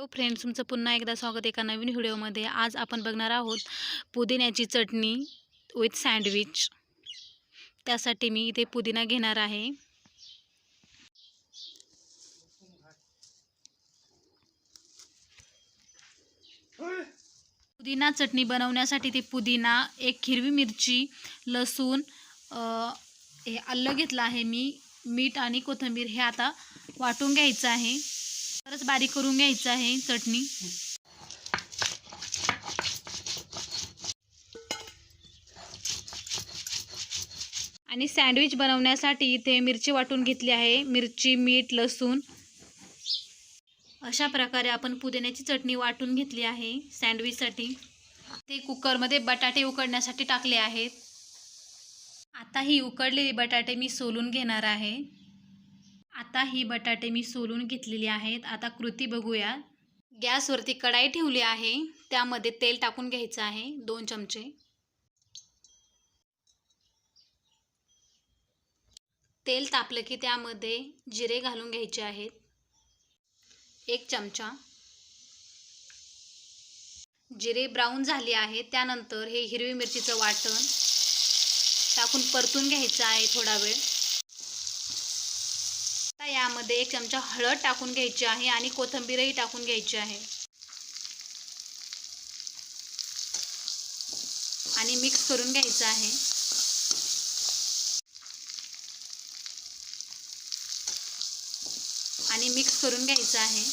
Hello friends तुमचं पुन्हा एकदा स्वागत एका नवीन व्हिडिओमध्ये. आज आपण बघणार आहोत पुदिन्याची चटणी विथ सँडविच त्यासाठी मी इथे पुदिना घेणार आहे. पुदिना चटणी बनवण्यासाठी ते पुदिना एक हिरवी मिरची लसूण हे आलं घेतलं आहे मी. मीठ आणि कोथिंबीर हे आता वाटून घ्यायचं आहे. परत बारीक करून घ्यायचं आहे चटणी. आणि सँडविच बनवण्यासाठी इथे मिरची वाटून घेतली आहे मिरची मीठ लसूण. अशा प्रकारे आपण पुदिन्याची चटणी वाटून घेतली आहे सँडविचसाठी. ते कुकरमध्ये बटाटे उकडण्यासाठी टाकले आहेत. आता ही उकडलेली बटाटे मी सोलून घेणार आहे. आता ही बटाटे मी सोलून घेतलेली आहेत. आता कृती बघूया. गॅसवरती कढाई ठेवली आहे. त्यामध्ये तेल टाकून घ्यायचं आहे. दोन चमचे. तेल तापलं की त्यामध्ये जिरे घालून घ्यायचे आहेत. एक चमचा. जिरे ब्राऊन झाले आहे त्यानंतर हे हिरवी मिरचीचं वाटण टाकून परतून घ्यायचं आहे थोडा वेळ. आता यामध्ये एक चमचा हळद टाकून घ्यायची आहे आणि कोथिंबीरही टाकून घ्यायची आहे. आणि मिक्स करून घ्यायचं आहे. आणि मिक्स करून घ्यायचं आहे.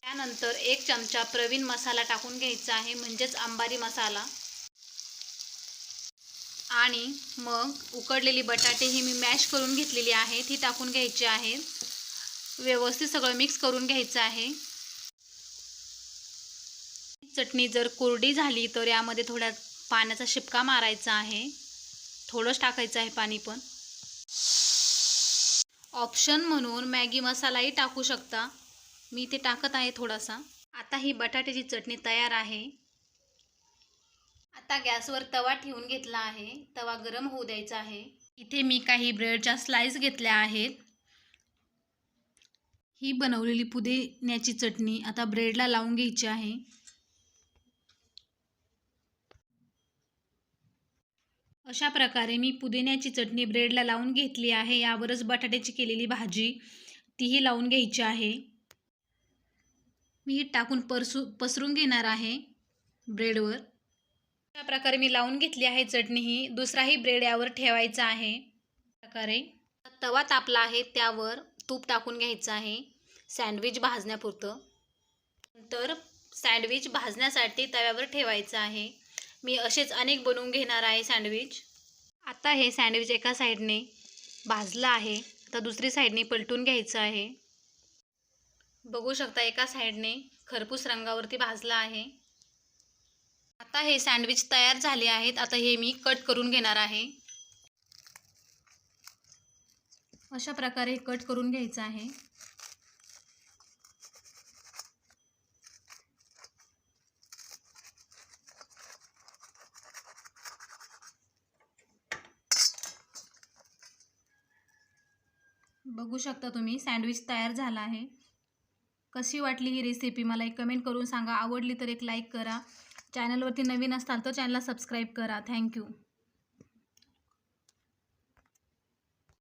त्यानंतर एक चमचा प्रवीण मसाला टाकून घ्यायचा आहे म्हणजेच अंबारी मसाला. आणि मग उकडलेली बटाटे ही मी मॅश करून घेतलेली आहे ती टाकून घ्यायची आहे व्यवस्थित सगळं मिक्स करून घ्यायचं आहे. चटणी जर कोरडी झाली तर यामध्ये थोड्या पाण्याचा शिपका मारायचा आहे. थोडंच टाकायचं आहे पाणी पण. ऑप्शन म्हणून मॅगी मसालाही टाकू शकता. मी ते टाकत आहे थोडासा. आता ही बटाट्याची चटणी तयार आहे. आता गॅसवर तवा ठेवून घेतला आहे. तवा गरम होऊ द्यायचा आहे. इथे मी काही ब्रेडच्या स्लाइस घेतल्या आहेत. ही बनवलेली पुदिन्याची चटणी आता ब्रेडला लावून घ्यायची आहे. अशा प्रकारे मी पुदिन्याची चटणी ब्रेडला लावून घेतली आहे. यावरच बटाट्याची केलेली भाजी तीही लावून घ्यायची आहे. मी टाकून परसू पसरून घेणार आहे ब्रेडवर. अशा प्रकारे मी लावून घेतली आहे चटणी ही दुसराही ब्रेड यावर ठेवायचा आहे. प्रकारे. तवा तापला आहे त्यावर तूप टाकून घ्यायचं आहे. सँडविच भाजण्यापुरतं. नंतर सँडविच भाजण्यासाठी तव्यावर ठेवायचं आहे. मी असेच अनेक बनवून घेणार आहे सँडविच आता हे सँडविच एका साईडने भाजलं आहे. आता दुसरी साईडने पलटून घ्यायचं आहे. बघू शकता एका साईडने खरपूस रंगावरती भाजलं आहे. आता हे सँडविच तयार झाले आहेत. आता हे मी कट करून घेणार आहे. अशा प्रकारे कट करून घ्यायचं आहे. बघू शकता तुम्ही सँडविच तयार झाला आहे. कशी वाटली ही रेसिपी मला एक कमेंट करून सांगा. आवडली तर एक लाईक करा. चॅनलवरती नवीन असताल तर चॅनलला सबस्क्राईब करा. थँक्यू.